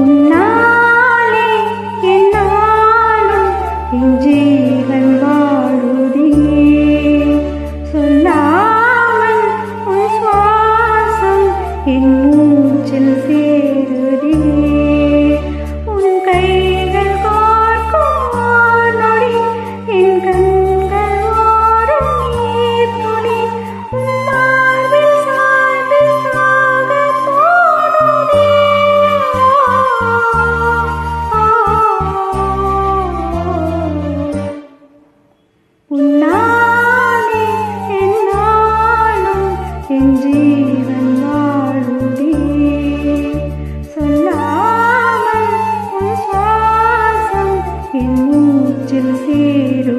உன்னாலே என்னாலும் என் ஜீவன் வாழுதே சொல்லாமல் உன் சுவாசம் என் जलसेरु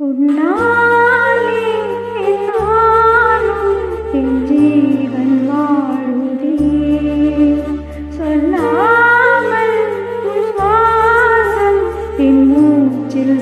உன்னாலே நானும் என் ஜீவன் வாழுதே சொல்லாமல் என் மூச்சில்